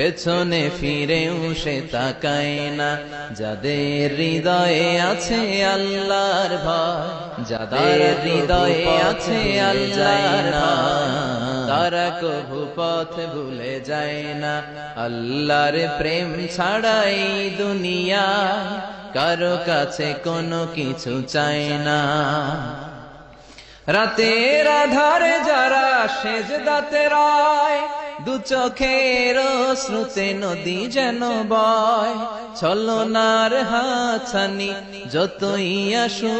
পেছনে ফিরেও সে তাকায় না। যাদের হৃদয়ে আছে আল্লাহর ভয় যাদের হৃদয়ে আছে আল্লাহর তারা কভু পথ ভুলে যায় না। আল্লাহর প্রেম ছাড়াই দুনিয়া কারও কাছে কোনো কিছু চায় না। রাতের আধারে যারা সেজ দাতে রায় দু চোখের শ্রুতে নদী যেন বয় ছলনার হাছানি যতই আসুক।